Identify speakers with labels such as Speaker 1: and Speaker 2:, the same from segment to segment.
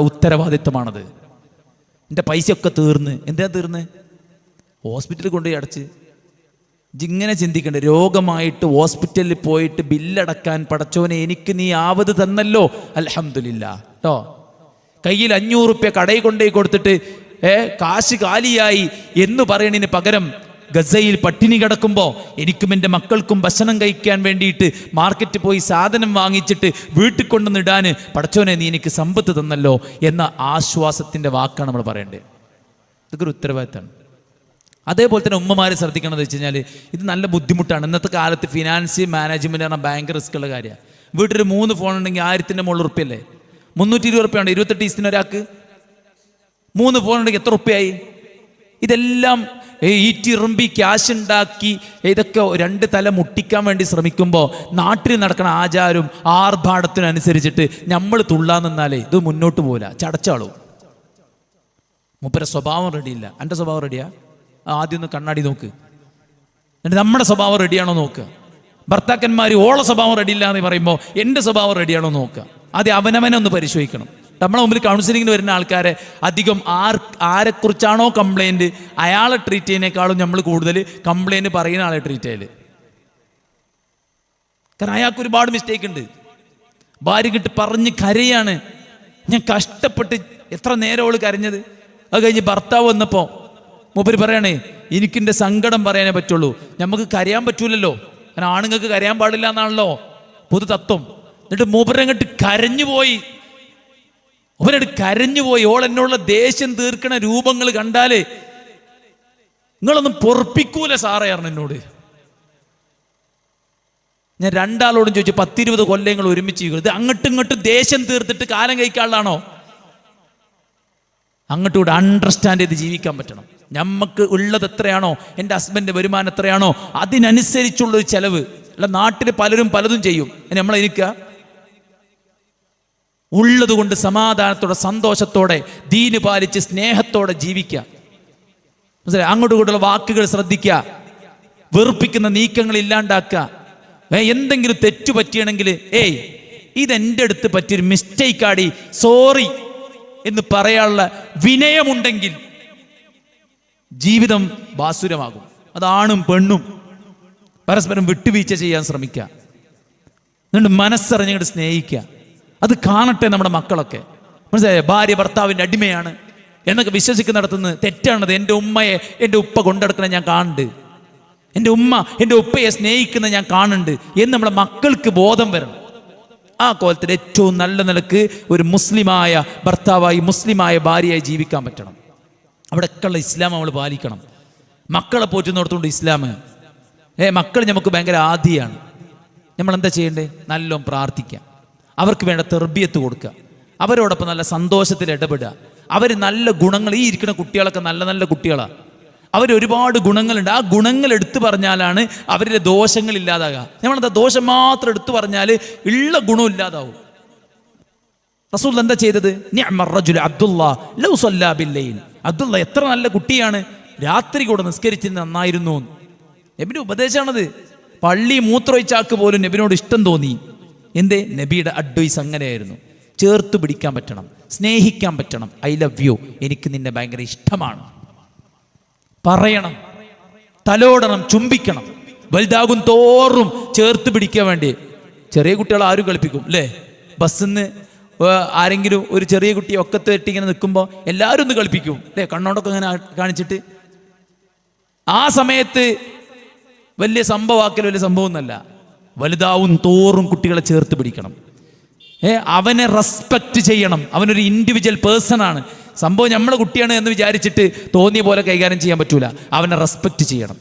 Speaker 1: ഉത്തരവാദിത്തമാണത് എന്റെ പൈസയൊക്കെ തീർന്ന്. എന്താ തീർന്ന്? ഹോസ്പിറ്റലിൽ കൊണ്ടുപോയി അടച്ച്. ഇങ്ങനെ ചിന്തിക്കണ്ടേ? രോഗമായിട്ട് ഹോസ്പിറ്റലിൽ പോയിട്ട് ബില്ലടക്കാൻ പടച്ചോനെ എനിക്ക് നീ ആവത് തന്നല്ലോ. അലഹമില്ല കേട്ടോ കയ്യിൽ അഞ്ഞൂറ് റുപ്യ കടയിൽ കൊണ്ടുപോയി കൊടുത്തിട്ട് ഏ കാശ് കാലിയായി എന്ന് പറയണതിന് പകരം ഗസയിൽ പട്ടിണി കിടക്കുമ്പോൾ എനിക്കും എന്റെ മക്കൾക്കും ഭക്ഷണം കഴിക്കാൻ വേണ്ടിയിട്ട് മാർക്കറ്റ് പോയി സാധനം വാങ്ങിച്ചിട്ട് വീട്ടിൽ കൊണ്ടുവന്നിടാൻ പടച്ചോനെ നീ എനിക്ക് സമ്പത്ത് തന്നല്ലോ എന്ന ആശ്വാസത്തിന്റെ വാക്കാണ് നമ്മൾ പറയേണ്ടത്. ഇതൊക്കെ ഒരു ഉത്തരവാദിത്തമാണ്. അതേപോലെ തന്നെ ഉമ്മമാർ ശ്രദ്ധിക്കണമെന്ന് വെച്ച് കഴിഞ്ഞാൽ ഇത് നല്ല ബുദ്ധിമുട്ടാണ്. ഇന്നത്തെ കാലത്ത് ഫിനാൻസ് മാനേജ്മെന്റ് പറഞ്ഞാൽ ഭയങ്കര റിസ്ക്കുള്ള കാര്യം. കാര്യമാണ് വീട്ടിൽ മൂന്ന് ഫോൺ ഉണ്ടെങ്കിൽ ആയിരത്തിന്റെ മുകളിൽ ഉറുപ്പ്യല്ലേ? മുന്നൂറ്റി ഇരുപത് ഉറുപ്പ്യ ഉണ്ട്? ഇരുപത്തെട്ട് ദിവസത്തിന് ഒരാൾക്ക്? മൂന്ന് ഫോൺ ഉണ്ടെങ്കിൽ എത്ര ഉറുപ്പ്യായി? ഇതെല്ലാം ഈറ്റിറുമ്പി ക്യാഷ് ഉണ്ടാക്കി ഇതൊക്കെ രണ്ട് തല മുട്ടിക്കാൻ വേണ്ടി ശ്രമിക്കുമ്പോൾ നാട്ടിൽ നടക്കുന്ന ആചാരം ആർഭാടത്തിനനുസരിച്ചിട്ട് നമ്മൾ തുള്ളാൻ നിന്നാലേ ഇത് മുന്നോട്ട് പോകില്ല ചടച്ചാളൂ. മൂപ്പരെ സ്വഭാവം റെഡിയില്ല. എന്റെ സ്വഭാവം റെഡിയാ? ആദ്യം ഒന്ന് കണ്ണാടി നോക്ക്. എന്നിട്ട് നമ്മുടെ സ്വഭാവം റെഡിയാണോ നോക്കുക ഭർത്താക്കന്മാർ ഓള സ്വഭാവം റെഡിയില്ല എന്ന് പറയുമ്പോൾ എന്റെ സ്വഭാവം റെഡിയാണോ നോക്കുക ആദ്യം അവനവനെ ഒന്ന് പരിശോധിക്കണം. നമ്മളെ മുമ്പിൽ കൗൺസിലിങ്ങിന് വരുന്ന ആൾക്കാരെ അധികം ആർ ആരെക്കുറിച്ചാണോ കംപ്ലൈന്റ് അയാളെ ട്രീറ്റ് ചെയ്യുന്നതിനേക്കാളും നമ്മൾ കൂടുതൽ കംപ്ലൈന്റ് പറയുന്ന ആളെ ട്രീറ്റ് ചെയ്യൽ കാരണം അയാൾക്ക് ഒരുപാട് മിസ്റ്റേക്ക് ഉണ്ട്. ഭാര്യ കിട്ട് പറഞ്ഞ് കരയാണ്. ഞാൻ കഷ്ടപ്പെട്ട് എത്ര നേരം അവൾ കരഞ്ഞത്. അത് കഴിഞ്ഞ് ഭർത്താവ് വന്നപ്പോൾ മൂപ്പര് പറയണേ എനിക്കിന്റെ സങ്കടം പറയാനേ പറ്റുള്ളൂ. നമുക്ക് കരയാൻ പറ്റൂലല്ലോ. കാരണം ആണുങ്ങൾക്ക് കരയാൻ പാടില്ല എന്നാണല്ലോ. പൊതു തത്വം എന്നിട്ട് മൂപ്പരങ്ങട്ട് കരഞ്ഞു പോയി മൂപ്പരങ്ങട്ട് കരഞ്ഞു പോയി ഓൾ എന്നുള്ള ദേഷ്യം തീർക്കണ രൂപങ്ങൾ കണ്ടാലേ നിങ്ങളൊന്നും പൊറപ്പിക്കൂല സാറേ പറഞ്ഞു എന്നോട്. ഞാൻ രണ്ടാളോടും ചോദിച്ചു പത്തിരുപത് കൊല്ലങ്ങൾ ഒരുമിച്ച് ഇത് അങ്ങോട്ടും ഇങ്ങോട്ടും ദേഷ്യം തീർത്തിട്ട് കാലം കഴിക്കാനുള്ളതാണോ? അങ്ങോട്ടും കൂടെ അണ്ടർസ്റ്റാൻഡ് ചെയ്ത് ജീവിക്കാൻ പറ്റണം. നമുക്ക് ഉള്ളത് എത്രയാണോ എന്റെ ഹസ്ബൻഡ് വരുമാനം എത്രയാണോ അതിനനുസരിച്ചുള്ള ഒരു ചെലവ്. അല്ല നാട്ടിൽ പലരും പലതും ചെയ്യും. നമ്മൾ ഉള്ളത് കൊണ്ട് സമാധാനത്തോടെ സന്തോഷത്തോടെ ദീന് പാലിച്ച് സ്നേഹത്തോടെ ജീവിക്കുക. അങ്ങോട്ടും ഇങ്ങോട്ടുള്ള വാക്കുകൾ ശ്രദ്ധിക്കുക. വെറുപ്പിക്കുന്ന നീക്കങ്ങൾ ഇല്ലാണ്ടാക്കുക. എന്തെങ്കിലും തെറ്റു പറ്റിയണമെങ്കിൽ ഏയ് ഇതെന്റെ അടുത്ത് പറ്റിയൊരു മിസ്റ്റേക്ക് ആടി സോറി എന്ന് പറയാനുള്ള വിനയമുണ്ടെങ്കിൽ ജീവിതം ബാസുരമാകും. അതാണും പെണ്ണും പരസ്പരം വിട്ടുവീഴ്ച ചെയ്യാൻ ശ്രമിക്കുക. എന്നിട്ട് മനസ്സറിഞ്ഞങ്ങോട്ട് സ്നേഹിക്കുക. അത് കാണട്ടെ നമ്മുടെ മക്കളൊക്കെ. മനസ്സിലായോ? ഭാര്യ ഭർത്താവിന്റെ അടിമയാണ്. എന്നൊക്കെ വിശ്വസിക്കുന്നിടത്തുനിന്ന് തെറ്റാണത്. എന്റെ ഉമ്മയെ എന്റെ ഉപ്പ കൊണ്ടെടുക്കുന്ന ഞാൻ കാണുന്നുണ്ട്. എന്റെ ഉമ്മ എന്റെ ഉപ്പയെ സ്നേഹിക്കുന്ന ഞാൻ കാണുന്നുണ്ട് എന്ന് നമ്മുടെ മക്കൾക്ക് ബോധം വരണം. ആ കോലത്തിൽ ഏറ്റവും നല്ല നിലയ്ക്ക് ഒരു മുസ്ലിമായ ഭർത്താവായി മുസ്ലിമായ ഭാര്യയായി ജീവിക്കാൻ പറ്റണം. അവിടെയൊക്കെയുള്ള ഇസ്ലാം നമ്മൾ പാലിക്കണം. മക്കളെ പോറ്റുന്നിടത്തുകൊണ്ട് ഇസ്ലാം. ഏ മക്കൾ നമുക്ക് ഭയങ്കര ആദിയാണ്. നമ്മൾ എന്താ ചെയ്യേണ്ടേ നല്ലോണം പ്രാർത്ഥിക്കുക അവർക്ക് വേണ്ട തെർബിയത്ത് കൊടുക്കുക. അവരോടൊപ്പം നല്ല സന്തോഷത്തിൽ ഇടപെടുക. അവർ നല്ല ഗുണങ്ങൾ ഈ ഇരിക്കുന്ന കുട്ടികളൊക്കെ നല്ല നല്ല കുട്ടികളാണ് അവർ ഒരുപാട് ഗുണങ്ങളുണ്ട്. ആ ഗുണങ്ങൾ എടുത്തു പറഞ്ഞാലാണ് അവരുടെ ദോഷങ്ങൾ ഇല്ലാതാകുക. നമ്മളെന്താ ദോഷം മാത്രം എടുത്തു പറഞ്ഞാൽ ഉള്ള ഗുണം ഇല്ലാതാവും. റസൂൽ എന്താ ചെയ്തത്? അബ്ദുള്ള എത്ര നല്ല കുട്ടിയാണ്. രാത്രി കൂടെ നിസ്കരിച്ചത് നന്നായിരുന്നു നബിന്റെ ഉപദേശമാണത്. പള്ളി മൂത്രമൊഴിച്ചാക്ക് പോലും നബിനോട് ഇഷ്ടം തോന്നി. എന്തേ? നബിയുടെ അഡ്വൈസ് അങ്ങനെയായിരുന്നു. ചേർത്ത് പിടിക്കാൻ പറ്റണം. സ്നേഹിക്കാൻ പറ്റണം. ഐ ലവ് യു എനിക്ക് നിന്നെ ഭയങ്കര ഇഷ്ടമാണ്. പറയണം. തലോടണം. ചുംബിക്കണം. വലുതാകും തോറും ചേർത്ത് പിടിക്കാൻ വേണ്ടി. ചെറിയ കുട്ടികൾ ആരും കളിപ്പിക്കും അല്ലേ? ബസ്സിന്ന് ആരെങ്കിലും ഒരു ചെറിയ കുട്ടി ഒക്കത്ത് തട്ടി ഇങ്ങനെ നിൽക്കുമ്പോൾ എല്ലാവരും ഒന്ന് കളിപ്പിക്കും അല്ലേ? കണ്ണോടൊക്കെ ഇങ്ങനെ കാണിച്ചിട്ട്. ആ സമയത്ത് വലിയ സംഭവമാക്കൽ വലിയ സംഭവമൊന്നുമല്ല വലുതാവും തോറും കുട്ടികളെ ചേർത്ത് പിടിക്കണം. ഏ അവനെ റെസ്പെക്റ്റ് ചെയ്യണം. അവനൊരു ഇൻഡിവിജ്വൽ പേഴ്സണാണ് സംഭവം നമ്മളെ കുട്ടിയാണ് എന്ന് വിചാരിച്ചിട്ട് തോന്നിയ പോലെ കൈകാര്യം ചെയ്യാൻ പറ്റൂല. അവനെ റെസ്പെക്റ്റ് ചെയ്യണം.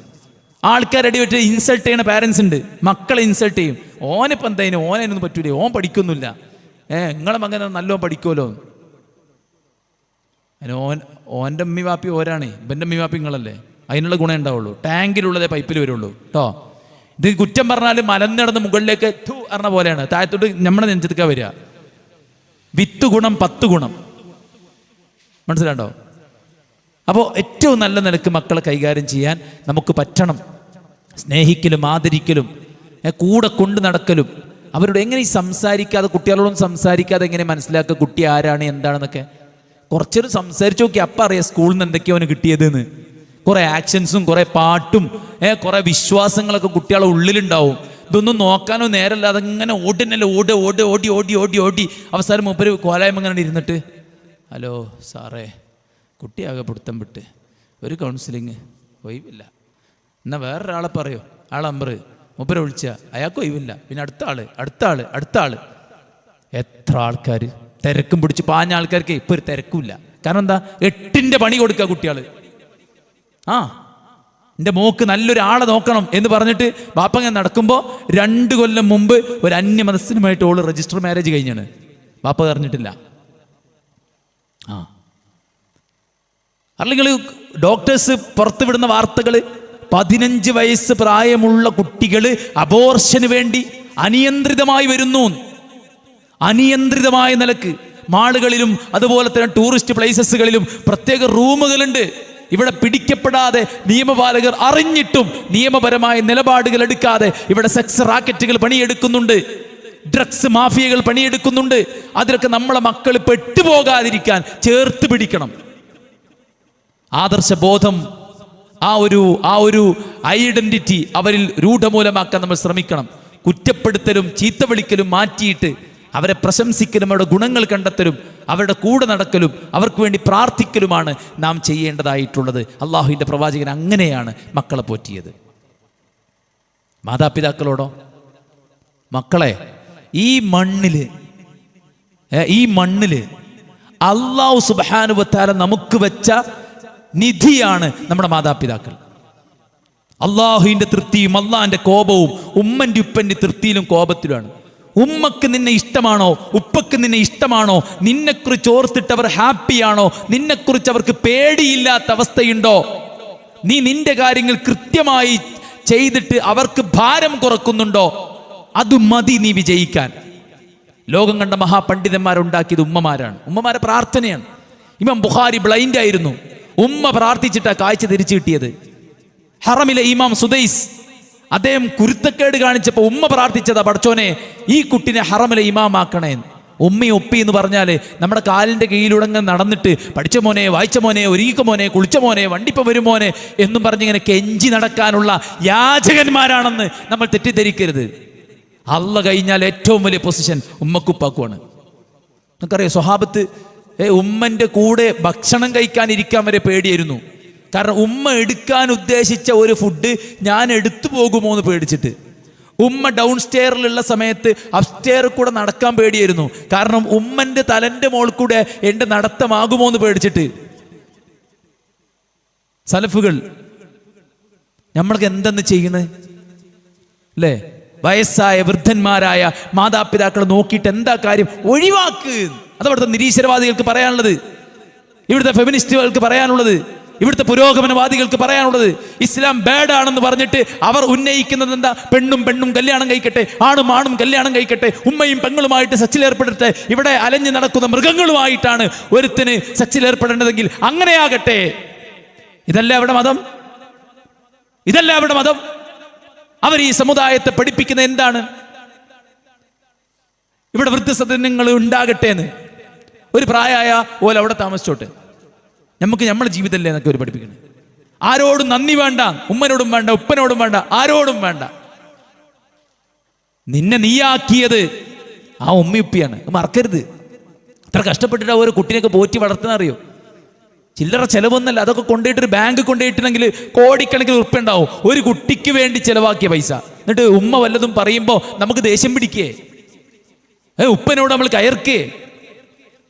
Speaker 1: ആൾക്കാരടി വെച്ച് ഇൻസൾട്ട് ചെയ്യണ പാരൻസ് ഉണ്ട്. മക്കളെ ഇൻസൾട്ട് ചെയ്യും. ഓനിപ്പം എന്തായാലും ഓനൊന്നും പറ്റൂലേ. ഓൻ പഠിക്കൊന്നുമില്ല ഏ നിങ്ങളെ മകൻ നല്ലോണം പഠിക്കുമല്ലോ ഓൻ ഓന്റെ അമ്മി വാപ്പി ഓരാണേ ഇവന്റെ അമ്മി വാപ്പി നിങ്ങളല്ലേ? അതിനുള്ള ഗുണം ഉണ്ടാവുള്ളൂ. ടാങ്കിലുള്ളതേ പൈപ്പിൽ വരുള്ളൂ. കേട്ടോ ഇത് കുറ്റം പറഞ്ഞാൽ മലന്നിടന്ന് മുകളിലേക്ക് ടു പറഞ്ഞ പോലെയാണ്. താഴത്തോട്ട് നമ്മുടെ നെഞ്ചെടുക്കാൻ വരിക. വിത്ത് ഗുണം പത്ത് ഗുണം. മനസ്സിലാണ്ടോ അപ്പോൾ ഏറ്റവും നല്ല നിലയ്ക്ക് മക്കളെ കൈകാര്യം ചെയ്യാൻ നമുക്ക് പറ്റണം. സ്നേഹിക്കലും ആദരിക്കലും കൂടെ കൊണ്ട് നടക്കലും. അവരോട് എങ്ങനെ ഈ സംസാരിക്കാതെ കുട്ടികളോടും സംസാരിക്കാതെ എങ്ങനെ മനസ്സിലാക്കുക കുട്ടി ആരാണ് എന്താണെന്നൊക്കെ. കുറച്ചൊരു സംസാരിച്ചു നോക്കി അപ്പം അറിയാം സ്കൂളിൽ നിന്ന് എന്തൊക്കെയോ അവന് കിട്ടിയതെന്ന്. കുറെ ആക്ഷൻസും കുറെ പാട്ടും ഏ കുറെ വിശ്വാസങ്ങളൊക്കെ കുട്ടികളെ ഉള്ളിലുണ്ടാവും. ഇതൊന്നും നോക്കാനോ നേരല്ല അതങ്ങനെ ഓടുന്നല്ലേ ഓടി ഓട് ഓടി ഓടി ഓടി ഓടി. അവസാനം മൂപ്പര് കോലായ്മ എങ്ങനെ ഇരുന്നിട്ട്? ഹലോ സാറേ കുട്ടിയാകെ പിടുത്തം വിട്ട്. ഒരു കൗൺസിലിങ് ഒഴിവില്ല. എന്നാൽ വേറൊരാളെ പറയോ. ആ നമ്പർ മൂപ്പരെ വിളിച്ച അയാൾക്ക് ഒഴിവില്ല. പിന്നെ അടുത്ത ആൾ അടുത്ത ആൾ അടുത്ത ആൾ. എത്ര ആൾക്കാർ തിരക്കും പിടിച്ച് പാഞ്ഞ ആൾക്കാർക്ക് ഇപ്പൊ ഒരു തിരക്കുമില്ല. കാരണം എന്താ? എട്ടിന്റെ പണി കൊടുക്കുക കുട്ടികൾ ആ എന്റെ മോക്ക് നല്ലൊരാളെ നോക്കണം എന്ന് പറഞ്ഞിട്ട് ബാപ്പങ്ങ നടക്കുമ്പോൾ രണ്ട് കൊല്ലം മുമ്പ് ഒരു അന്യമതസ്ഥനുമായിട്ട് ഓൾ രജിസ്റ്റർ മാരേജ് കഴിഞ്ഞാണ്. ബാപ്പ അറിഞ്ഞിട്ടില്ല. ആ. അല്ലെങ്കിൽ ഡോക്ടേഴ്സ് പുറത്തുവിടുന്ന വാർത്തകൾ പതിനഞ്ച് വയസ്സ് പ്രായമുള്ള കുട്ടികൾ അബോർഷന് വേണ്ടി അനിയന്ത്രിതമായി വരുന്നു. അനിയന്ത്രിതമായ നിലയ്ക്ക് മാളുകളിലും അതുപോലെ തന്നെ ടൂറിസ്റ്റ് പ്ലേസസുകളിലും പ്രത്യേക റൂമുകളുണ്ട് ഇവിടെ പിടിക്കപ്പെടാതെ നിയമപാലകർ അറിഞ്ഞിട്ടും നിയമപരമായ നിലപാടുകൾ എടുക്കാതെ ഇവിടെ സെക്സ് റാക്കറ്റുകൾ പണിയെടുക്കുന്നുണ്ട്. ഡ്രഗ്സ് മാഫിയകൾ പണിയെടുക്കുന്നുണ്ട്. അതിലൊക്കെ നമ്മളെ മക്കൾ പെട്ടുപോകാതിരിക്കാൻ ചേർത്ത് പിടിക്കണം. ആദർശ ബോധം ആ ഒരു ആ ഒരു ഐഡന്റിറ്റി അവരിൽ രൂഢമൂലമാക്കാൻ നമ്മൾ ശ്രമിക്കണം. കുറ്റപ്പെടുത്തലും ചീത്ത വിളിക്കലും മാറ്റിയിട്ട് അവരെ പ്രശംസിക്കലും അവരുടെ ഗുണങ്ങൾ കണ്ടെത്തലും അവരുടെ കൂടെ നടക്കലും അവർക്ക് വേണ്ടി പ്രാർത്ഥിക്കലുമാണ് നാം ചെയ്യേണ്ടതായിട്ടുള്ളത്. അള്ളാഹുവിന്റെ പ്രവാചകൻ അങ്ങനെയാണ് മക്കളെ പോറ്റിയത്. മാതാപിതാക്കളോടോ? മക്കളെ ഈ മണ്ണിൽ ഈ മണ്ണിൽ അള്ളാഹു സുബാനുവത്താല നമുക്ക് വെച്ച നിധിയാണ് നമ്മുടെ മാതാപിതാക്കൾ. അള്ളാഹുവിന്റെ തൃപ്തിയും അള്ളാഹിന്റെ കോപവും ഉമ്മന്റെ ഉപ്പന്റെ തൃപ്തിയിലും കോപത്തിലുമാണ്. ഉമ്മക്ക് നിന്നെ ഇഷ്ടമാണോ? ഉപ്പക്ക് നിന്നെ ഇഷ്ടമാണോ? നിന്നെക്കുറിച്ച് ഓർത്തിട്ട് അവർ ഹാപ്പിയാണോ? നിന്നെക്കുറിച്ച് അവർക്ക് പേടിയില്ലാത്ത അവസ്ഥയുണ്ടോ? നീ നിന്റെ കാര്യങ്ങൾ കൃത്യമായി ചെയ്തിട്ട് അവർക്ക് ഭാരം കുറക്കുന്നുണ്ടോ? അത് മതി നീ വിജയിക്കാൻ. ലോകം കണ്ട മഹാപണ്ഡിതന്മാരുണ്ടാക്കിയത് ഉമ്മമാരാണ്. ഉമ്മമാരെ പ്രാർത്ഥനയാണ്. ഇമാം ബുഹാരി ബ്ലൈൻഡ് ആയിരുന്നു ഉമ്മ പ്രാർത്ഥിച്ചിട്ടാണ് കാഴ്ച തിരിച്ചു കിട്ടിയത്. ഹറമിലെ ഇമാം സുദൈസ് അദ്ദേഹം കുരുത്തക്കേട് കാണിച്ചപ്പോൾ ഉമ്മ പ്രാർത്ഥിച്ചതാ പഠിച്ചോനെ ഈ കുട്ടിനെ ഹറമിലെ ഇമാമാക്കണേ. ഉമ്മി ഒപ്പി എന്ന് പറഞ്ഞാൽ നമ്മുടെ കാലിന്റെ കീഴിലൂടെ നടന്നിട്ട് പഠിച്ച മോനെ വായിച്ച മോനെ ഒരുക്ക മോനെ കുളിച്ച മോനെ വണ്ടിപ്പ വരും മോനെ എന്നും പറഞ്ഞിങ്ങനെ കെഞ്ചി നടക്കാനുള്ള യാചകന്മാരാണെന്ന് നമ്മൾ തെറ്റിദ്ധരിക്കരുത്. അള്ള കഴിഞ്ഞാൽ ഏറ്റവും വലിയ പൊസിഷൻ ഉമ്മക്കുപ്പാക്കുമാണ് നമുക്കറിയാം സ്വഹാബത്ത് ഏ ഉമ്മന്റെ കൂടെ ഭക്ഷണം കഴിക്കാൻ ഇരിക്കാൻ വരെ പേടിയായിരുന്നു. കാരണം ഉമ്മ എടുക്കാൻ ഉദ്ദേശിച്ച ഒരു ഫുഡ് ഞാൻ എടുത്തു പോകുമോ എന്ന് പേടിച്ചിട്ട്. ഉമ്മ ഡൗൺ സ്റ്റെയറിലുള്ള സമയത്ത് അപ്സ്റ്റെയർ കൂടെ നടക്കാൻ പേടിയായിരുന്നു. കാരണം ഉമ്മന്റെ തലന്റെ മോൾ കൂടെ എന്റെ നടത്തമാകുമോ എന്ന് പേടിച്ചിട്ട്. സലഫുകൾ നമ്മൾക്ക് എന്തെന്ന് ചെയ്യുന്നത് അല്ലേ വയസ്സായ വൃദ്ധന്മാരായ മാതാപിതാക്കളെ നോക്കിയിട്ട് എന്താ കാര്യം? ഒഴിവാക്ക്. അതവിടുത്തെ നിരീശ്വരവാദികൾക്ക് പറയാനുള്ളത്. ഇവിടുത്തെ ഫെമിനിസ്റ്റുകൾക്ക് പറയാനുള്ളത്. ഇവിടുത്തെ പുരോഗമനവാദികൾക്ക് പറയാനുള്ളത് ഇസ്ലാം ബാഡാണെന്ന് പറഞ്ഞിട്ട് അവർ ഉന്നയിക്കുന്നത് എന്താ? പെണ്ണും പെണ്ണും കല്യാണം കഴിക്കട്ടെ ആണും ആണും കല്യാണം കഴിക്കട്ടെ ഉമ്മയും പെങ്ങളുമായിട്ട് സച്ചിലേർപ്പെടട്ടെ ഇവിടെ അലഞ്ഞു നടക്കുന്ന മൃഗങ്ങളുമായിട്ടാണ് ഒരുത്തിന് സച്ചിലേർപ്പെടേണ്ടതെങ്കിൽ അങ്ങനെയാകട്ടെ. ഇതല്ല അവിടെ മതം. ഇതല്ല അവിടെ മതം. അവർ ഈ സമുദായത്തെ പഠിപ്പിക്കുന്ന എന്താണ്? ഇവിടെ വൃദ്ധസദനങ്ങൾ ഉണ്ടാകട്ടെ എന്ന്. ഒരു പ്രായമായ ഓല അവിടെ താമസിച്ചോട്ടെ. നമുക്ക് നമ്മുടെ ജീവിതമല്ലേ എന്നൊക്കെ ഒരു പഠിപ്പിക്കണം ആരോടും നന്ദി വേണ്ട ഉമ്മനോടും വേണ്ട ഉപ്പനോടും വേണ്ട ആരോടും വേണ്ട. നിന്നെ നീയാക്കിയത് ആ ഉമ്മയുപ്പിയാണ് മറക്കരുത്. അത്ര കഷ്ടപ്പെട്ടിട്ട് ഓരോ കുട്ടിനെയൊക്കെ പോറ്റി വളർത്തുന്ന അറിയോ? ചില്ലറ ചിലവൊന്നല്ല. അതൊക്കെ കൊണ്ടുപോയിട്ട് ഒരു ബാങ്ക് കൊണ്ടുപോയിട്ടുണ്ടെങ്കിൽ കോടിക്കണക്കിന് ഉറപ്പ് ഉണ്ടാവും. ഒരു കുട്ടിക്ക് വേണ്ടി ചിലവാക്കിയ പൈസ. എന്നിട്ട് ഉമ്മ വല്ലതും പറയുമ്പോൾ നമുക്ക് ദേഷ്യം പിടിക്കേ? ഏ ഉപ്പനോട് നമ്മൾ കയർക്കേ?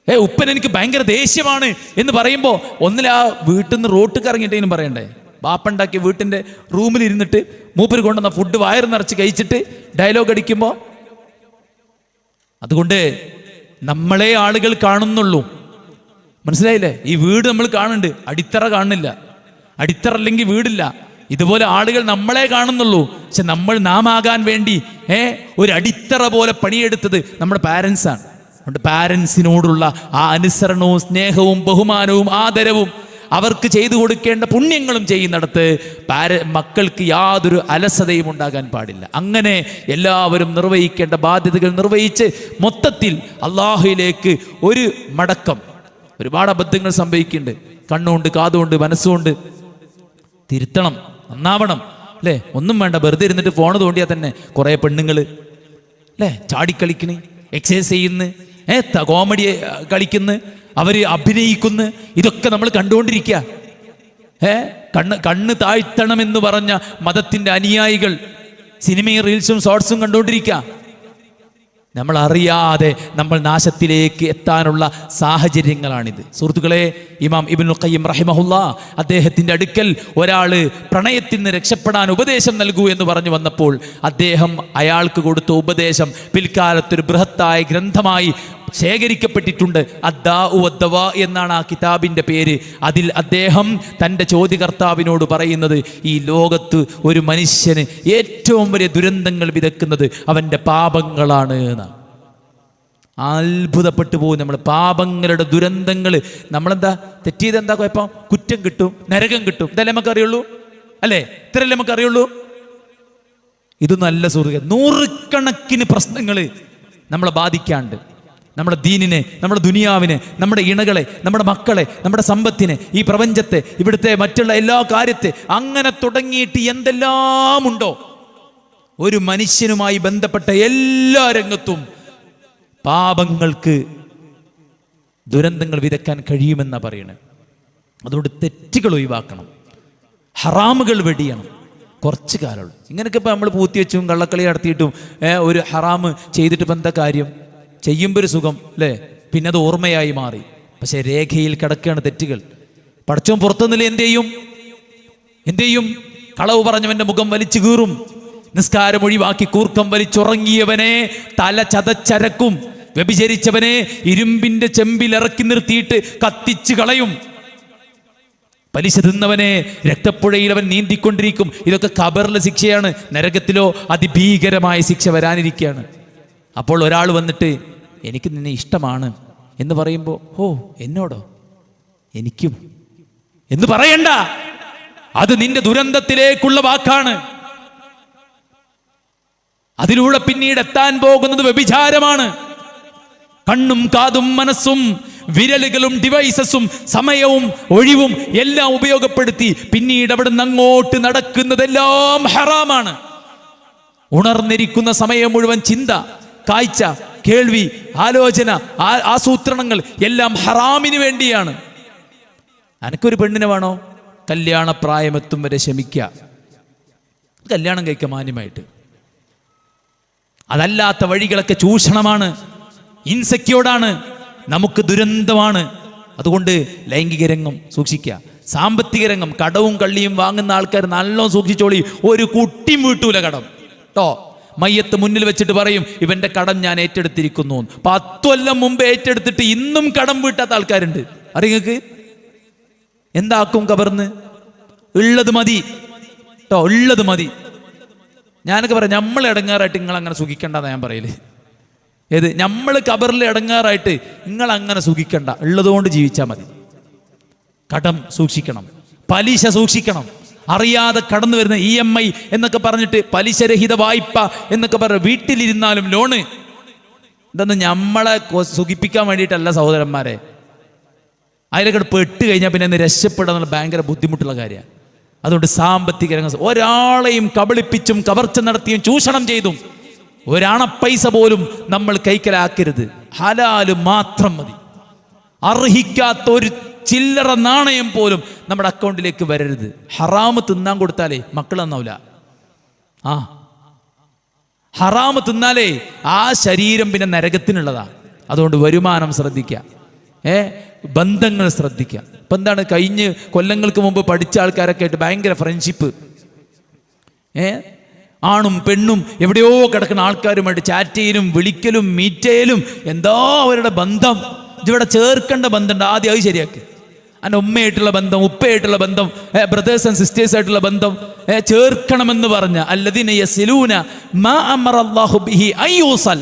Speaker 1: ഏ ഉപ്പൻ എനിക്ക് ഭയങ്കര ദേഷ്യമാണ് എന്ന് പറയുമ്പോൾ ഒന്നിൽ ആ വീട്ടിൽ നിന്ന് റോട്ട് ഇറങ്ങിയിട്ടേനും പറയണ്ടേ? ബാപ്പുണ്ടാക്കിയ വീട്ടിന്റെ റൂമിൽ ഇരുന്നിട്ട് മൂപ്പര് കൊണ്ടുവന്ന ഫുഡ് വയറ് നിറച്ച് കഴിച്ചിട്ട് ഡയലോഗ് അടിക്കുമ്പോൾ അതുകൊണ്ട് നമ്മളെ ആളുകൾ കാണുന്നുള്ളൂ. മനസ്സിലായില്ലേ? ഈ വീട് നമ്മൾ കാണുന്നുണ്ട്. അടിത്തറ കാണുന്നില്ല. അടിത്തറ അല്ലെങ്കിൽ വീടില്ല. ഇതുപോലെ ആളുകൾ നമ്മളെ കാണുന്നുള്ളൂ. പക്ഷെ നമ്മൾ നാം ആകാൻ വേണ്ടി ഏ ഒരു അടിത്തറ പോലെ പണിയെടുത്തത് നമ്മുടെ പാരൻസാണ് അതുകൊണ്ട് പാരൻസിനോടുള്ള ആ അനുസരണവും സ്നേഹവും ബഹുമാനവും ആദരവും അവർക്ക് ചെയ്തു കൊടുക്കേണ്ട പുണ്യങ്ങളും ചെയ്യുന്നിടത്ത് പാര മക്കൾക്ക് യാതൊരു അലസതയും ഉണ്ടാകാൻ പാടില്ല. അങ്ങനെ എല്ലാവരും നിർവഹിക്കേണ്ട ബാധ്യതകൾ നിർവഹിച്ച് മൊത്തത്തിൽ അള്ളാഹുയിലേക്ക് ഒരു മടക്കം ഒരുപാട് അബദ്ധങ്ങൾ സംഭവിക്കുന്നുണ്ട്. കണ്ണുകൊണ്ട് കാതുകൊണ്ട് മനസ്സുകൊണ്ട് തിരുത്തണം നന്നാവണം അല്ലേ? ഒന്നും വേണ്ട വെറുതെ ഇരുന്നിട്ട് ഫോൺ തോണ്ടിയാൽ തന്നെ കുറേ പെണ്ണുങ്ങൾ അല്ലേ? ചാടിക്കളിക്കണേ എക്സസൈസ് ചെയ്യുന്നു ഏ കോമഡി കളിക്കുന്നു അവർ അഭിനയിക്കുന്നു ഇതൊക്കെ നമ്മൾ കണ്ടുകൊണ്ടിരിക്കുക. ഏ കണ്ണ് കണ്ണ് താഴ്ത്തണമെന്ന് പറഞ്ഞ മതത്തിന്റെ അനുയായികൾ സിനിമയും റീൽസും ഷോർട്സും കണ്ടുകൊണ്ടിരിക്കുക. നമ്മൾ അറിയാതെ നമ്മൾ നാശത്തിലേക്ക് എത്താനുള്ള സാഹചര്യങ്ങളാണിത്. സുഹൃത്തുക്കളെ ഇമാം ഇബ്നുൽ ഖയ്യിം റഹിമഹുല്ല അദ്ദേഹത്തിന്റെ അടുക്കൽ ഒരാൾ പ്രണയത്തിൽ നിന്ന് രക്ഷപ്പെടാൻ ഉപദേശം നൽകൂ എന്ന് പറഞ്ഞു വന്നപ്പോൾ അദ്ദേഹം അയാൾക്ക് കൊടുത്ത ഉപദേശം പിൽക്കാലത്തൊരു ബൃഹത്തായ ഗ്രന്ഥമായി ശേഖരിക്കപ്പെട്ടിട്ടുണ്ട്. അദ്ദാ ഉവദ്ദവ എന്നാണ് ആ കിതാബിന്റെ പേര്. അതിൽ അദ്ദേഹം തന്റെ ചോദ്യകർത്താവിനോട് പറയുന്നത് ഈ ലോകത്ത് ഒരു മനുഷ്യന് ഏറ്റവും വലിയ ദുരന്തങ്ങൾ വിതക്കുന്നത് അവന്റെ പാപങ്ങളാണ് എന്നാണ്. അത്ഭുതപ്പെട്ടു പോകും നമ്മൾ. പാപങ്ങളുടെ ദുരന്തങ്ങൾ. നമ്മളെന്താ? തെറ്റിയത് എന്താ കുഴപ്പം? കുറ്റം കിട്ടും നരകം കിട്ടും. ഇതല്ലേ നമുക്ക് അറിയുള്ളൂ അല്ലേ? ഇത്രയല്ലേ നമുക്ക് അറിയുള്ളൂ ഇത് നല്ല സുഹൃത്ത്. നൂറുകണക്കിന് പ്രശ്നങ്ങൾ നമ്മളെ ബാധിക്കാണ്ട്. നമ്മുടെ ദീനിനെ നമ്മുടെ ദുനിയാവിനെ നമ്മുടെ ഇണകളെ നമ്മുടെ മക്കളെ നമ്മുടെ സമ്പത്തിനെ ഈ പ്രപഞ്ചത്തെ ഇവിടുത്തെ മറ്റുള്ള എല്ലാ കാര്യത്തെ അങ്ങനെ തുടങ്ങിയിട്ട് എന്തെല്ലാം ഉണ്ടോ ഒരു മനുഷ്യനുമായി ബന്ധപ്പെട്ട എല്ലാ രംഗത്തും പാപങ്ങൾക്ക് ദുരന്തങ്ങൾ വിതക്കാൻ കഴിയുമെന്നാണ് പറയണത് അതുകൊണ്ട് തെറ്റുകൾ ഒഴിവാക്കണം. ഹറാമുകൾ വെടിയണം. കുറച്ച് കാലമുള്ളൂ ഇങ്ങനെയൊക്കെ ഇപ്പം നമ്മൾ പൂത്തി വെച്ചും കള്ളക്കളി നടത്തിയിട്ടും ഒരു ഹറാമ് ചെയ്തിട്ട് ഇപ്പം എന്താ കാര്യം? ചെയ്യുമ്പോൾ ഒരു സുഖം അല്ലേ? പിന്നെ അത് ഓർമ്മയായി മാറി. പക്ഷേ രേഖയിൽ കിടക്കുകയാണ് തെറ്റുകൾ. പടച്ചോൻ പുറത്തുനിന്നില്ല? എന്ത് ചെയ്യും? എന്ത് ചെയ്യും? കളവ് പറഞ്ഞവന്റെ മുഖം വലിച്ചു കീറും. നിസ്കാരം ഒഴിവാക്കി കൂർക്കം വലിച്ചുറങ്ങിയവനെ തല ചതച്ചരക്കും. വ്യഭിചരിച്ചവനെ ഇരുമ്പിന്റെ ചെമ്പിൽ ഇറക്കി നിർത്തിയിട്ട് കത്തിച്ചു കളയും. പലിശ തിന്നവനെ രക്തപ്പുഴയിൽ അവൻ നീന്തിക്കൊണ്ടിരിക്കും. ഇതൊക്കെ കബറിലെ ശിക്ഷയാണ്. നരകത്തിലോ അതിഭീകരമായ ശിക്ഷ വരാനിരിക്കുകയാണ് അപ്പോൾ ഒരാൾ വന്നിട്ട് എനിക്ക് നിന്നെ ഇഷ്ടമാണ്. എന്ന് പറയുമ്പോൾ ഓ എന്നോടോ? എനിക്കും. എന്ന് പറയണ്ട. അത് നിന്റെ ദുരന്തത്തിലേക്കുള്ള വാക്കാണ്. അതിലൂടെ പിന്നീട് എത്താൻ പോകുന്നത് വ്യഭിചാരമാണ്. കണ്ണും കാതും മനസ്സും വിരലുകളും ഡിവൈസസും സമയവും ഒഴിവും എല്ലാം ഉപയോഗപ്പെടുത്തി പിന്നീട് അവിടെ നിന്ന് അങ്ങോട്ട് നടക്കുന്നതെല്ലാം ഹറാമാണ്. ഉണർന്നിരിക്കുന്ന സമയം മുഴുവൻ ചിന്ത. കാഴ്ച കേൾവി ആലോചന ആസൂത്രണങ്ങൾ എല്ലാം ഹറാമിന് വേണ്ടിയാണ്. അനക്കൊരു പെണ്ണിനെ വേണോ? കല്യാണ പ്രായമെത്തും വരെ ശമിക്കുക കല്യാണം കഴിക്കുക മാന്യമായിട്ട്. അതല്ലാത്ത വഴികളൊക്കെ ചൂഷണമാണ് ഇൻസെക്യൂർഡാണ് നമുക്ക് ദുരന്തമാണ്. അതുകൊണ്ട് ലൈംഗിക രംഗം സൂക്ഷിക്കുക സാമ്പത്തിക രംഗം കടവും കള്ളിയും വാങ്ങുന്ന ആൾക്കാർ നല്ലോണം സൂക്ഷിച്ചോളി. ഒരു കുട്ടിയും വീട്ടൂല കടം. കേട്ടോ മയ്യത്ത് മുന്നിൽ വെച്ചിട്ട് പറയും ഇവന്റെ കടം ഞാൻ ഏറ്റെടുത്തിരിക്കുന്നു. പത്തു കൊല്ലം മുമ്പ് ഏറ്റെടുത്തിട്ട് ഇന്നും കടം വീട്ടാത്ത ആൾക്കാരുണ്ട്. അറിയങ്ങൾക്ക് എന്താക്കും കബർന്ന് ഉള്ളത് മതി. കേട്ടോ ഉള്ളത് മതി. ഞാനൊക്കെ പറയാം നമ്മൾ ഇടങ്ങാറായിട്ട് നിങ്ങൾ അങ്ങനെ സുഖിക്കണ്ടെന്ന് ഞാൻ പറയൽ. ഏത്? നമ്മൾ കബറിൽ ഇടങ്ങാറായിട്ട് നിങ്ങൾ അങ്ങനെ സുഖിക്കണ്ട. ഉള്ളതുകൊണ്ട് ജീവിച്ചാൽ മതി. കടം സൂക്ഷിക്കണം. പലിശ സൂക്ഷിക്കണം. അറിയാതെ കടന്നു വരുന്ന ഇ എം ഐ എന്നൊക്കെ പറഞ്ഞിട്ട് പലിശരഹിത വായ്പ എന്നൊക്കെ പറഞ്ഞ വീട്ടിലിരുന്നാലും ലോണ്. ഇതൊന്നും നമ്മളെ സുഖിപ്പിക്കാൻ വേണ്ടിയിട്ടല്ല സഹോദരന്മാരെ. അതിലൊക്കെ പെട്ട് കഴിഞ്ഞാൽ പിന്നെ രക്ഷപ്പെടുക എന്നുള്ള ഭയങ്കര ബുദ്ധിമുട്ടുള്ള കാര്യമാണ് അതുകൊണ്ട് സാമ്പത്തിക രംഗം ഒരാളെയും കബളിപ്പിച്ചും കവർച്ച നടത്തിയും ചൂഷണം ചെയ്തും പൈസ പോലും നമ്മൾ കൈക്കലാക്കരുത്. ഹലാൽ മാത്രം മതി. അർഹിക്കാത്ത ഒരു ചില്ലറ നാണയം പോലും നമ്മുടെ അക്കൗണ്ടിലേക്ക് വരരുത്. ഹറാമ് തിന്നാൻ കൊടുത്താലേ മക്കൾ നന്നാവില്ല ആ. ഹറാമ് തിന്നാലേ ആ ശരീരം പിന്നെ നരകത്തിനുള്ളതാ. അതുകൊണ്ട് വരുമാനം ശ്രദ്ധിക്കുക ഏ? ബന്ധങ്ങൾ ശ്രദ്ധിക്കുക ഇപ്പം എന്താണ് കഴിഞ്ഞ് കൊല്ലങ്ങൾക്ക് മുമ്പ് പഠിച്ച ആൾക്കാരൊക്കെ ആയിട്ട് ഭയങ്കര ഫ്രണ്ട്ഷിപ്പ് ഏ? ആണും പെണ്ണും എവിടെയോ കിടക്കുന്ന ആൾക്കാരുമായിട്ട് ചാറ്റ് ചെയ്യലും വിളിക്കലും മീറ്റ് ചെയ്യലും എന്താ അവരുടെ ബന്ധം. ഇതിവിടെ ചേർക്കേണ്ട ബന്ധമുണ്ട്. ആദ്യം അത് ശരിയാക്കി. അതിന്റെ ഉമ്മയായിട്ടുള്ള ബന്ധം ഉപ്പയായിട്ടുള്ള ബന്ധം ബ്രദേഴ്സ് ആൻഡ് സിസ്റ്റേഴ്സ് ആയിട്ടുള്ള ബന്ധം ചേർക്കണമെന്ന് പറഞ്ഞ അയ്യൂസൽ.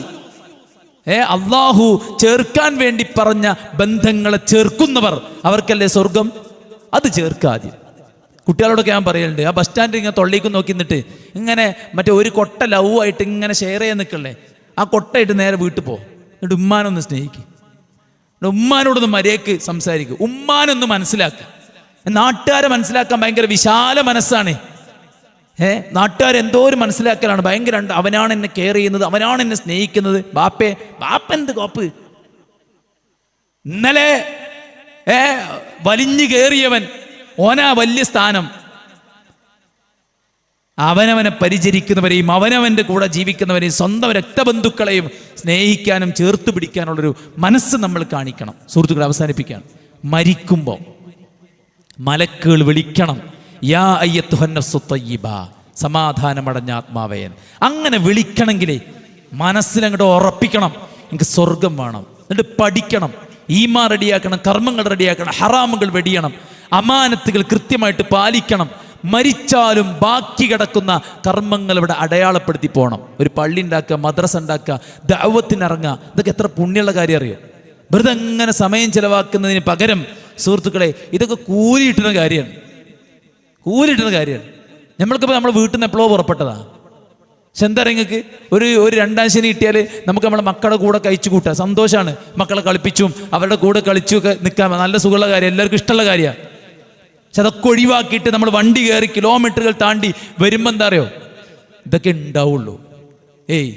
Speaker 1: ഏ അള്ളാഹു ചേർക്കാൻ വേണ്ടി പറഞ്ഞ ബന്ധങ്ങളെ ചേർക്കുന്നവർ അവർക്കല്ലേ സ്വർഗം? അത് ചേർക്കാതെ കുട്ടികളോടൊക്കെ ഞാൻ പറയലുണ്ട് ആ ബസ് സ്റ്റാൻഡിൽ ഇങ്ങനെ തൊള്ളിക്ക് നോക്കി നിന്നിട്ട് ഇങ്ങനെ മറ്റേ ഒരു കൊട്ട ലവ് ആയിട്ട് ഇങ്ങനെ ഷെയർ ചെയ്യാൻ നിൽക്കല്ലേ? ആ കൊട്ടയിട്ട് നേരെ വീട്ടിൽ പോ. എന്നിട്ട് ഉമ്മാനൊന്ന് സ്നേഹിക്കും. ഉമ്മാനോടൊന്ന് മര്യാദയ്ക്ക് സംസാരിക്കും. ഉമ്മാനൊന്ന് മനസ്സിലാക്കുക നാട്ടുകാരെ മനസ്സിലാക്കാൻ ഭയങ്കര വിശാല മനസ്സാണ്. ഏ? നാട്ടുകാർ എന്തോ ഒരു മനസ്സിലാക്കലാണ്. ഭയങ്കര അവനാണ് എന്നെ കെയർ ചെയ്യുന്നത് അവനാണ് എന്നെ സ്നേഹിക്കുന്നത്. ബാപ്പേ ബാപ്പ എന്ത് കോപ്പ്? ഇന്നലെ ഏ വലിഞ്ഞു കയറിയവൻ ഓനാ വലിയ സ്ഥാനം. അവനവനെ പരിചരിക്കുന്നവരെയും അവനവന്റെ കൂടെ ജീവിക്കുന്നവരെയും സ്വന്തം രക്തബന്ധുക്കളെയും സ്നേഹിക്കാനും ചേർത്ത് പിടിക്കാനുള്ളൊരു മനസ്സ് നമ്മൾ കാണിക്കണം. സുഹൃത്തുക്കളെ അവസാനിപ്പിക്കുകയാണ്. മരിക്കുമ്പോൾ മലക്കുകൾ വിളിക്കണം. യാ അയ്യത്തുഹന്നസ്വത്തയ്യബ സമാധാനമടഞ്ഞ ആത്മാവയൻ അങ്ങനെ വിളിക്കണമെങ്കിലേ മനസ്സിലങ്ങോട്ട് ഉറപ്പിക്കണം. എനിക്ക് സ്വർഗം വേണം. എന്നിട്ട് പഠിക്കണം. ഈമാ റെഡിയാക്കണം കർമ്മങ്ങൾ റെഡിയാക്കണം ഹറാമുകൾ വെടിയണം അമാനത്തുകൾ കൃത്യമായിട്ട് പാലിക്കണം. മരിച്ചാലും ബാക്കി കിടക്കുന്ന കർമ്മങ്ങൾ ഇവിടെ അടയാളപ്പെടുത്തി പോകണം ഒരു പള്ളി ഉണ്ടാക്കുക മദ്രസ ഉണ്ടാക്കുക ദൗവത്തിനിറങ്ങുക ഇതൊക്കെ എത്ര പുണ്യമുള്ള കാര്യം അറിയോ? വെറുതെ അങ്ങനെ സമയം ചിലവാക്കുന്നതിന് പകരം സുഹൃത്തുക്കളെ ഇതൊക്കെ കൂലിയിട്ടുന്ന കാര്യമാണ്. കൂലിട്ടുന്ന കാര്യമാണ്. നമ്മൾക്കിപ്പോൾ നമ്മൾ വീട്ടിൽ നിന്ന് എപ്പോഴോ പുറപ്പെട്ടതാണ് പക്ഷെ എന്താ നിങ്ങൾക്ക്? ഒരു ഒരു രണ്ടാം ശനി കിട്ടിയാൽ നമുക്ക് നമ്മുടെ മക്കളുടെ കൂടെ കഴിച്ചു കൂട്ടാം സന്തോഷമാണ് മക്കളെ കളിപ്പിച്ചും അവരുടെ കൂടെ കളിച്ചും ഒക്കെ നിൽക്കാൻ നല്ല സുഖമുള്ള കാര്യം. എല്ലാവർക്കും ഇഷ്ടമുള്ള കാര്യമാണ്. പക്ഷെ അതൊക്കെ ഒഴിവാക്കിയിട്ട് നമ്മൾ വണ്ടി കയറി കിലോമീറ്ററുകൾ താണ്ടി വരുമ്പോൾ എന്താ അറിയോ? ഇതൊക്കെ ഉണ്ടാവുള്ളൂ. ഏയ്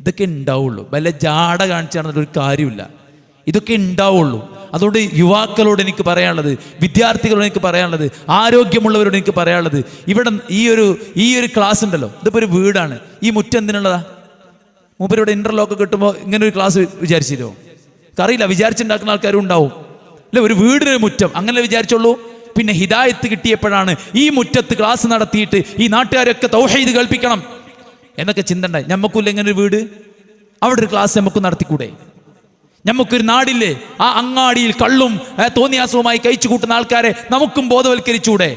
Speaker 1: ഇതൊക്കെ ഉണ്ടാവുള്ളൂ. വല്ല ജാട കാണിച്ചു ഒരു കാര്യമില്ല. ഇതൊക്കെ ഉണ്ടാവുള്ളൂ. അതുകൊണ്ട് യുവാക്കളോട് എനിക്ക് പറയാനുള്ളത് വിദ്യാർത്ഥികളോട് എനിക്ക് പറയാനുള്ളത് ആരോഗ്യമുള്ളവരോട് എനിക്ക് പറയാനുള്ളത് ഇവിടെ ഈ ഒരു ഈ ഒരു ക്ലാസ് ഉണ്ടല്ലോ. ഇതിപ്പോൾ ഒരു വീടാണ്. ഈ മുറ്റം എന്തിനുള്ളതാ? മൂപ്പരിവിടെ ഇന്റർലോക്ക് കിട്ടുമ്പോൾ ഇങ്ങനെ ഒരു ക്ലാസ് വിചാരിച്ചിരുമോ അറിയില്ല. വിചാരിച്ചുണ്ടാക്കുന്ന ആൾക്കാരും ഉണ്ടാവും. അല്ലെ? ഒരു വീടിനൊരു മുറ്റം. അങ്ങനെ വിചാരിച്ചുള്ളൂ? പിന്നെ ഹിദായത്ത് കിട്ടിയപ്പോഴാണ് ഈ മുറ്റത്ത് ക്ലാസ് നടത്തിയിട്ട് ഈ നാട്ടുകാരൊക്കെ തൗഹീദ് കേൾപ്പിക്കണം എന്നൊക്കെ ചിന്ത ഉണ്ടായി നമുക്കില്ല ഇങ്ങനെ ഒരു വീട്? അവിടെ ഒരു ക്ലാസ് നമുക്ക് നടത്തിക്കൂടെ? നമുക്കൊരു നാടില്ലേ? ആ അങ്ങാടിയിൽ കള്ളും തോന്നിയാസവുമായി കഴിച്ചു കൂട്ടുന്ന ആൾക്കാരെ നമുക്കും ബോധവൽക്കരിച്ചൂടെ?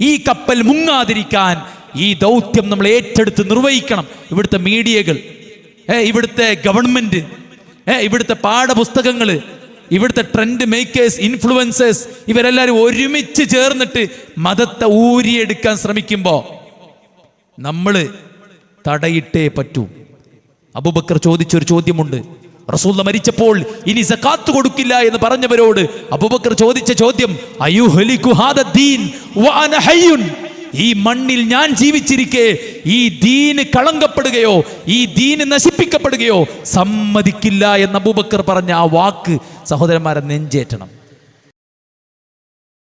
Speaker 1: ഈ കപ്പൽ മുങ്ങാതിരിക്കാൻ ഈ ദൗത്യം നമ്മൾ ഏറ്റെടുത്ത് നിർവഹിക്കണം. ഇവിടുത്തെ മീഡിയകൾ ഇവിടുത്തെ ഗവൺമെന്റ് ഇവിടുത്തെ പാഠപുസ്തകങ്ങൾ ഇവിടുത്തെ ട്രെൻഡ് മേക്കേഴ്സ് ഇൻഫ്ലുവൻസേഴ്സ് ഇവരെല്ലാവരും ഒരുമിച്ച് ചേർന്നിട്ട് മതത്തെ ഊരിയെടുക്കാൻ ശ്രമിക്കുമ്പോൾ നമ്മൾ തടയിട്ടേ പറ്റൂ. അബുബക്കർ ചോദിച്ചൊരു ചോദ്യമുണ്ട്. റസൂൽ മരിച്ചപ്പോൾ ഇനി സക്കാത്ത് കൊടുക്കില്ല എന്ന് പറഞ്ഞവരോട് അബുബക്കർ ചോദിച്ച ചോദ്യം ഈ മണ്ണിൽ ഞാൻ ജീവിച്ചിരിക്കെ ഈ ദീന് കളങ്കപ്പെടുകയോ ഈ ദീന് നശിപ്പിക്കപ്പെടുകയോ സമ്മതിക്കില്ല എന്ന് അബൂബക്കർ പറഞ്ഞ ആ വാക്ക് സഹോദരന്മാരെ നെഞ്ചേറ്റണം.